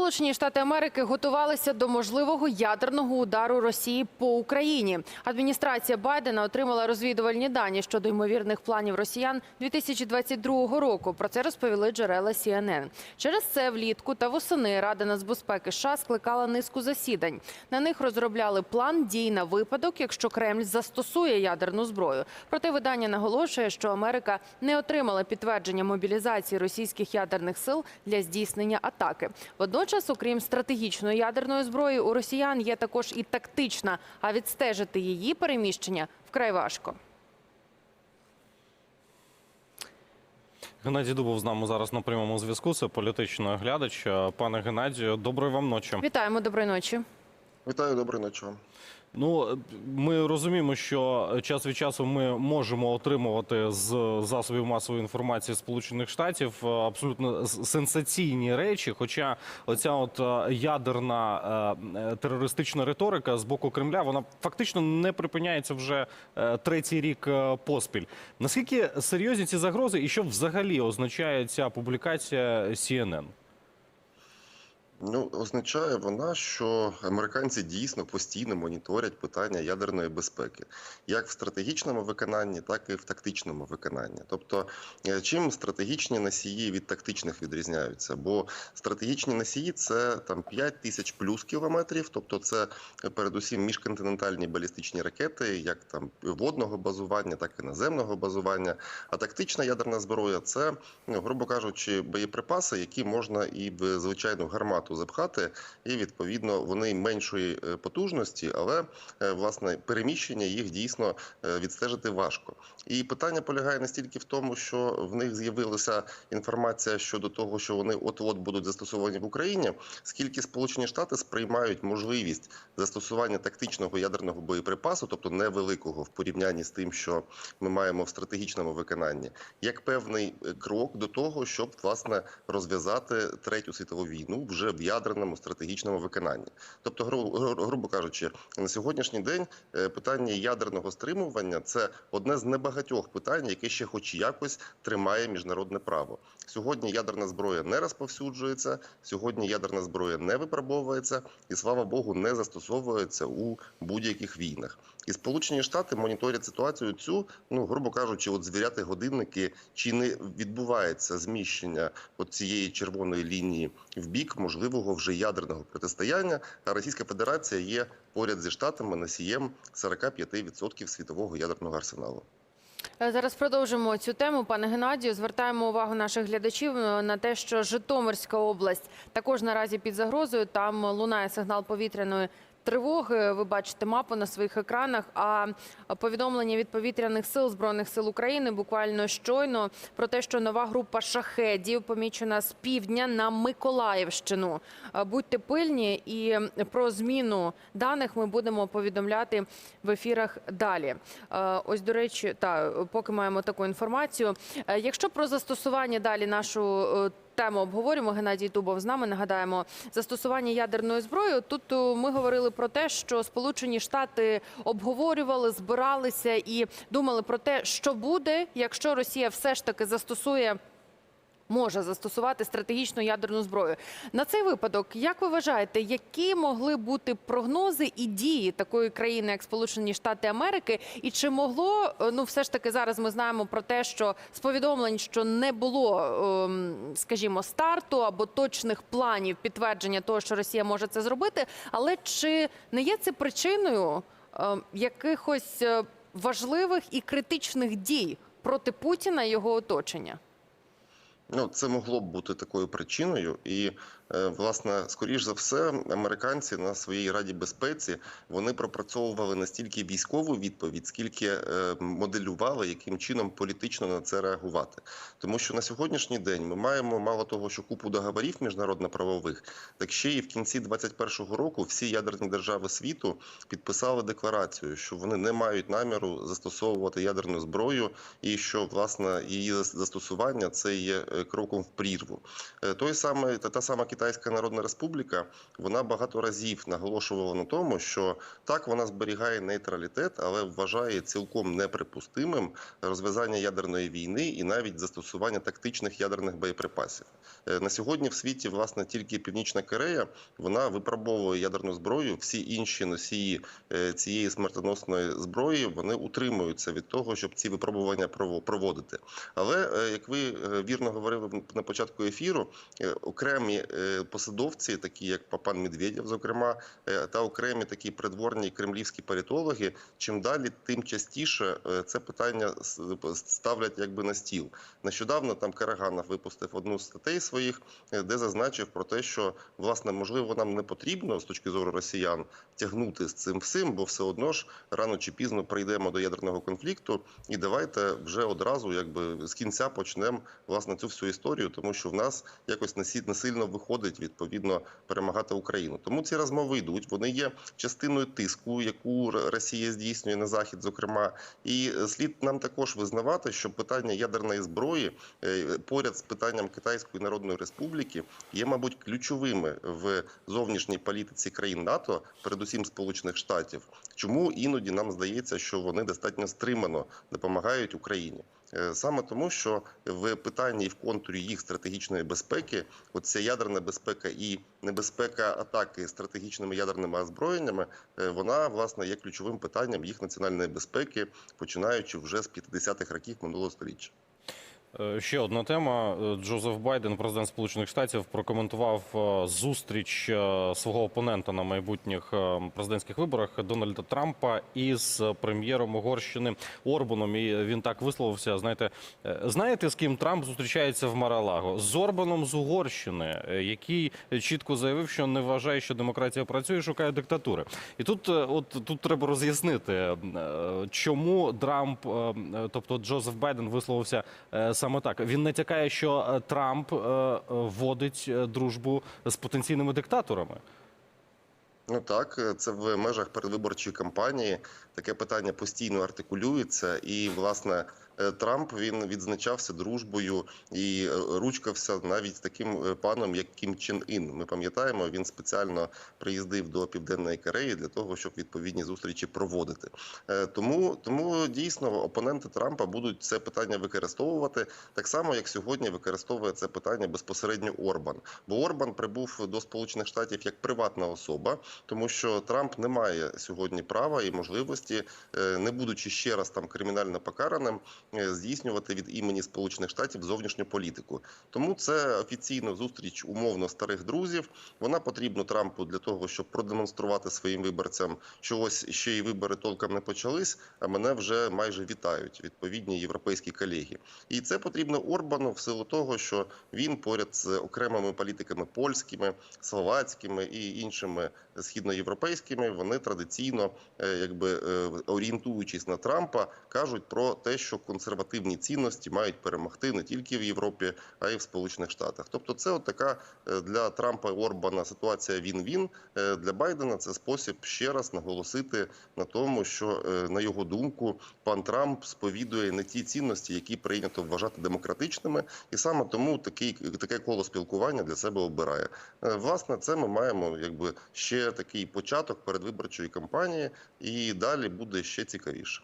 Сполучені Штати Америки готувалися до можливого ядерного удару Росії по Україні. Адміністрація Байдена отримала розвідувальні дані щодо ймовірних планів росіян 2022 року. Про це розповіли джерела CNN. Через це влітку та восени Рада нацбезпеки США скликала низку засідань. На них розробляли план дій на випадок, якщо Кремль застосує ядерну зброю. Проте видання наголошує, що Америка не отримала підтвердження мобілізації російських ядерних сил для здійснення атаки. Водночас, окрім стратегічної ядерної зброї, у росіян є також і тактична, а відстежити її переміщення вкрай важко. Геннадій Дубов з нами зараз на прямому зв'язку. Це політичний оглядач. Пане Геннадію, доброї вам ночі. Вітаємо, доброї ночі. Вітаю, доброї ночі вам. Ну ми розуміємо, що час від часу ми можемо отримувати з засобів масової інформації Сполучених Штатів е, абсолютно сенсаційні речі. Хоча оця от е, ядерна е, терористична риторика з боку Кремля вона фактично не припиняється вже третій рік поспіль. Наскільки серйозні ці загрози, і що взагалі означає ця публікація CNN? Ну, означає вона, що американці дійсно постійно моніторять питання ядерної безпеки, як в стратегічному виконанні, так і в тактичному виконанні. Тобто, е, чим стратегічні носії від тактичних відрізняються? Бо стратегічні носії це там 5 тисяч плюс кілометрів, тобто це е, передусім міжконтинентальні балістичні ракети, як там водного базування, так і наземного базування. А тактична ядерна зброя це, ну, грубо кажучи, боєприпаси, які можна і в звичайну гармату запхати, і відповідно вони меншої е, потужності, але е, власне переміщення їх дійсно е, відстежити важко. І питання полягає не стільки в тому, що в них з'явилася інформація щодо того, що вони от-от будуть застосовані в Україні, скільки Сполучені Штати сприймають можливість застосування тактичного ядерного боєприпасу, тобто невеликого в порівнянні з тим, що ми маємо в стратегічному виконанні, як певний крок до того, щоб власне розв'язати третю світову війну вже в ядерному стратегічному виконанні. Тобто, гру- гру- грубо кажучи, на сьогоднішній день е, питання ядерного стримування це одне з небагатьох питань, яке ще, хоч якось, тримає міжнародне право. Сьогодні ядерна зброя не розповсюджується, сьогодні ядерна зброя не випробовується і, слава Богу, не застосовується у будь-яких війнах. І Сполучені Штати моніторять ситуацію цю, ну грубо кажучи, от звіряти годинники, чи не відбувається зміщення от цієї червоної лінії в бік можливого вже ядерного протистояння. А Російська Федерація є поряд зі штатами носієм 45% світового ядерного арсеналу. Е, Зараз продовжимо цю тему. Пане Геннадію, звертаємо увагу наших глядачів е, на те, що Житомирська область також наразі під загрозою. Там лунає сигнал повітряної. Тривоги, ви бачите мапу на своїх екранах. А повідомлення від повітряних сил збройних сил України буквально щойно про те, що нова група шахедів помічена з півдня на Миколаївщину. Е, Будьте пильні, і про зміну даних ми будемо повідомляти в ефірах далі. Е, Ось, до речі, та поки маємо таку інформацію. Е, Якщо про застосування далі нашу тему обговорюємо, Геннадій Дубов з нами нагадаємо застосування ядерної зброї. Тут е, ми говорили про те, що Сполучені Штати обговорювали, збиралися і думали про те, що буде, якщо Росія все ж таки застосує. Може застосувати стратегічну ядерну зброю на цей випадок. Як ви вважаєте, які могли бути прогнози і дії такої країни, як Сполучені Штати Америки, і чи могло е, ну все ж таки зараз ми знаємо про те, що з повідомлень, що не було, ем, скажімо, старту або точних планів підтвердження того, що Росія може це зробити, але чи не є це причиною ем, якихось е, важливих і критичних дій проти Путіна і його оточення? Ну, це могло б бути такою причиною, і е, власне, скоріш за все, американці на своїй раді безпеці вони пропрацьовували настільки військову відповідь, скільки е, моделювали, яким чином політично на це реагувати. Тому що на сьогоднішній день ми маємо мало того, що купу договорів міжнародно-правових, так ще і в кінці 2021 року всі ядерні держави світу підписали декларацію, що вони не мають наміру застосовувати ядерну зброю, і що власне її застосування це є е, кроком в прірву. Е, Той самий та сама китайська Народна Республіка вона багато разів наголошувала на тому, що так вона зберігає нейтралітет, але вважає цілком неприпустимим розв'язання ядерної війни і навіть застосування тактичних ядерних боєприпасів. Е, На сьогодні в світі власне тільки Північна Корея вона випробовує ядерну зброю. Всі інші носії е, цієї смертоносної зброї вони утримуються від того, щоб ці випробування проводити. Але е, як ви е, вірно говорили на початку ефіру, е, окремі е, посадовці, такі як пан Медведєв, зокрема, е, та окремі такі придворні кремлівські політологи, чим далі, тим частіше це питання ставлять якби на стіл. Нещодавно там Караганов випустив одну з статей своїх, де зазначив про те, що власне можливо нам не потрібно з точки зору росіян тягнути з цим всім, бо все одно ж рано чи пізно прийдемо до ядерного конфлікту, і давайте вже одразу, якби з кінця почнемо власне цю всю історію, тому що в нас якось насильно виходить відповідно перемагати Україну. Тому ці розмови йдуть. Вони є частиною тиску, яку Росія здійснює на захід, зокрема, і е, слід нам також визнавати, що питання ядерної зброї е, поряд з питанням Китайської Народної Республіки є, мабуть, ключовими в зовнішній політиці країн НАТО, передусім Сполучених Штатів. Чому іноді нам здається, що вони достатньо стримано допомагають Україні? Е, Саме тому, що в питанні в контурі їх стратегічної безпеки, оця ядерна безпека і небезпека атаки стратегічними ядерними озброєннями, е, вона власне є ключовим питанням їх національної безпеки, починаючи вже з 50-х років минулого століття. Е, Ще одна тема. Е, Джозеф Байден, президент Сполучених Штатів, прокоментував е, зустріч свого опонента на майбутніх президентських виборах Дональда Трампа із прем'єром Угорщини Орбаном. І він так висловився. Знаєте, знаєте, з ким Трамп зустрічається в Маралаго? З Орбаном з Угорщини, який чітко заявив, що не вважає, що демократія працює, шукає диктатури. І тут, от тут треба роз'яснити, чому Трамп, тобто Джозеф Байден, висловився е, саме так. Він натякає, що е, Трамп е, е, вводить дружбу з потенційними диктаторами. Ну так, це в межах передвиборчої кампанії. Таке питання постійно артикулюється, і власне Трамп він відзначався дружбою і е, ручкався навіть з таким е, паном, як Кім Чен Ін. Ми пам'ятаємо, він спеціально приїздив до Південної Кореї для того, щоб відповідні зустрічі проводити. Е, Тому тому дійсно опоненти Трампа будуть це питання використовувати так само, як сьогодні використовує це питання безпосередньо Орбан. Бо Орбан прибув до Сполучених Штатів як приватна особа, тому що Трамп не має сьогодні права і можливості, е, не будучи ще раз там кримінально покараним, е, здійснювати від імені Сполучених Штатів зовнішню політику. Тому це офіційна зустріч умовно старих друзів. Вона потрібна Трампу для того, щоб продемонструвати своїм виборцям, що ось ще й вибори толком не почались, а мене вже майже вітають відповідні європейські колеги. І це потрібно Орбану в силу того, що він поряд з окремими політиками польськими, словацькими і іншими східноєвропейськими, вони традиційно, е, якби е, орієнтуючись на Трампа, кажуть про те, що консервативні цінності мають перемогти не тільки в Європі, а й в Сполучених Штатах. Тобто, це от така е, для Трампа і Орбана ситуація він-він. Е, Для Байдена це спосіб ще раз наголосити на тому, що е, на його думку пан Трамп сповідує не ті цінності, які прийнято вважати демократичними, і саме тому такий таке коло спілкування для себе обирає. Власне, це ми маємо якби ще такий початок передвиборчої кампанії, і далі буде ще цікавіше.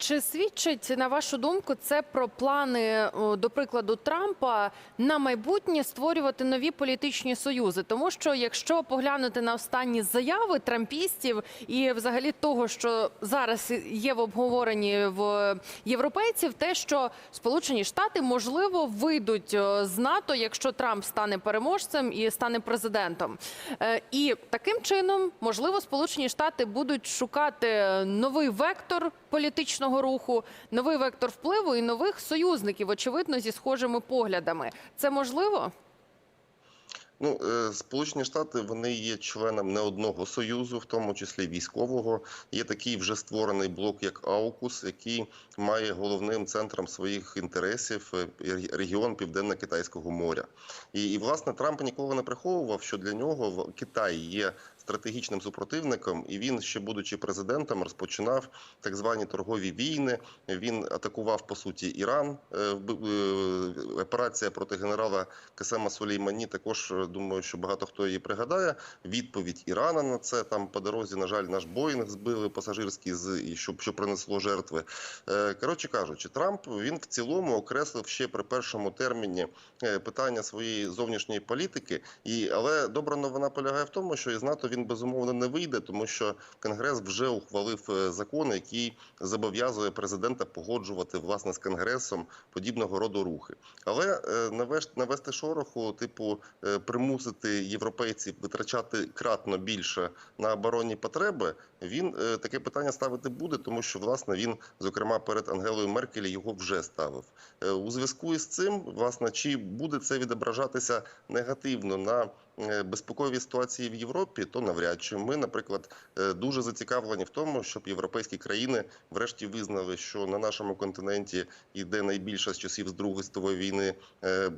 Чи свідчить на вашу думку це про плани, до прикладу, Трампа на майбутнє створювати нові політичні союзи? Тому що якщо поглянути на останні заяви трампістів і взагалі того, що зараз є в обговоренні в європейців, те, що Сполучені Штати можливо вийдуть з НАТО, якщо Трамп стане переможцем і стане президентом, Е, і таким чином можливо Сполучені Штати будуть шукати новий вектор політичного руху, новий вектор впливу і нових союзників, очевидно, зі схожими поглядами. Це можливо? Ну, е, Сполучені Штати вони є членом не одного союзу, в тому числі військового. Є такий вже створений блок, як АУКУС, який має головним центром своїх інтересів е, регіон Південно-Китайського моря. І, і власне Трамп ніколи не приховував, що для нього Китай є стратегічним супротивником, і він, ще будучи президентом, розпочинав так звані торгові війни. Він атакував по суті Іран. Е, е, Операція проти генерала Касема Сулеймані також е, думаю, що багато хто її пригадає. Відповідь Ірана на це там по дорозі, на жаль, наш Боїнг збили пасажирський з що, що принесло жертви. Коротше кажучи, Трамп він в цілому окреслив ще при першому терміні питання своєї зовнішньої політики. І але добра новина полягає в тому, що із НАТО він безумовно не вийде, тому що Конгрес вже ухвалив е, закон, який зобов'язує президента погоджувати власне з конгресом подібного роду рухи. Але е, навести шороху, типу, е, примусити європейців витрачати кратно більше на оборонні потреби. Він е, таке питання ставити буде, тому що власне він, зокрема, перед Ангелою Меркель його вже ставив. Е, У зв'язку із цим, власне, чи буде це відображатися негативно на е, безпековій ситуації в Європі, то навряд чи ми, наприклад, дуже зацікавлені в тому, щоб європейські країни врешті визнали, що на нашому континенті йде найбільше з часів з Другої світової війни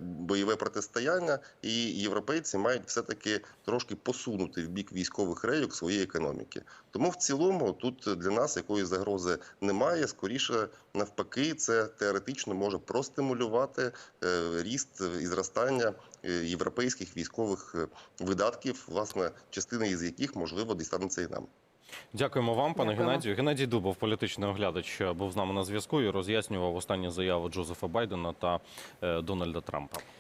бойове протистояння, і європейці мають все таки трошки посунути в бік військових рейок своєї економіки. Тому в цілому тут для нас якоїсь загрози немає. Скоріше навпаки, це теоретично може простимулювати е, ріст і зростання е, європейських військових е, видатків, власне, частина із яких можливо дістанеться і нам. Дякуємо вам, пане Дякуємо. Геннадію. Геннадій Дубов, політичний оглядач, був з нами на зв'язку і роз'яснював останні заяви Джозефа Байдена та Дональда Трампа.